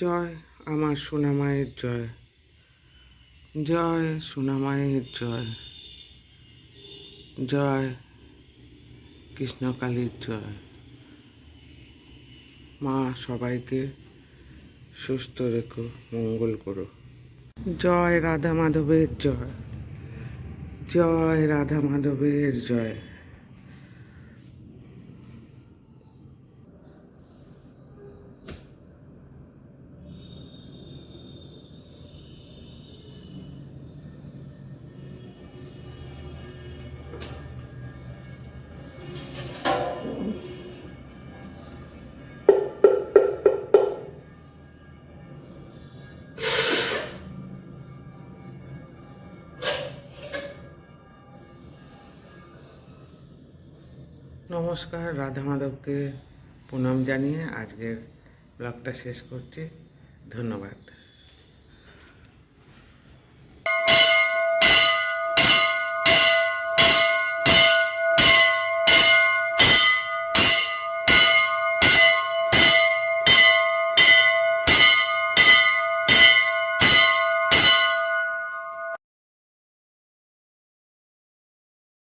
জয় আমার সোনামায়ের জয়। জয় সোনামায়ের জয়। জয় কৃষ্ণকালীর জয়। মা, সবাইকে সুস্থ রেখো, মঙ্গল করো। জয় রাধা মাধবের জয়। জয় রাধা মাধবের জয়। নমস্কার রাধা মাধবকে প্রণাম জানিয়ে আজকের ব্লগটা শেষ করছি। ধন্যবাদ।